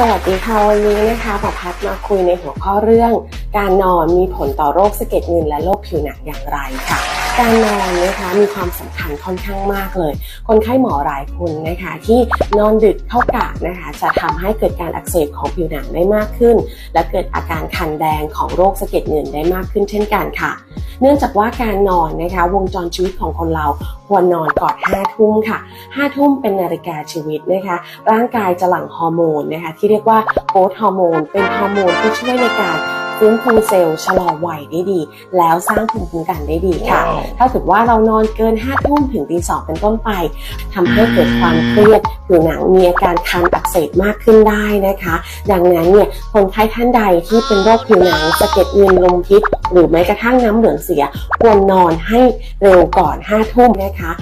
สวัสดีค่ะวันนี้นะคะหมอพัดมาคุยในหัวข้อเรื่อง การนอนมีผลต่อโรคสะเก็ดเงินและโรคผิวหนังอย่างไรค่ะ การนอนนะคะมีความสำคัญค่อนข้างมากเลย คนไข้หมอหลายคนนะคะ ที่นอนดึกเข้ากะนะคะ จะทำให้เกิดการอักเสบของผิวหนังได้มากขึ้น และเกิดอาการคันแดงของโรคสะเก็ดเงินได้มากขึ้นเช่นกันค่ะ เนื่องจากว่าการนอนนะคะวงจรชีวิตของคนเราควรนอนก่อน5ทุ่มค่ะ5ทุ่มเป็นนาฬิกาชีวิตนะคะร่างกายจะหลั่งฮอร์โมนนะคะที่เรียกว่าโกรทฮอร์โมนเป็นฮอร์โมนที่ช่วยในการ ฟื้นฟูเซลล์ชะลอวัยได้ดี แล้วสร้างภูมิคุ้มกันได้ดีค่ะ ถ้าถือว่าเรานอนเกิน5ทุ่มถึงตีสองเป็นต้นไปทำให้เกิดความเครียดผิวหนังมีอาการคันอักเสบมากขึ้นได้นะคะ ดังนั้นเนี่ยคนไข้ท่านใดที่เป็นโรคผิวหนังสะเก็ดเงินลมพิษ หรือแม้กระทั่งน้ำเหลืองเสียควรนอนให้เร็วก่อน5ทุ่มนะคะ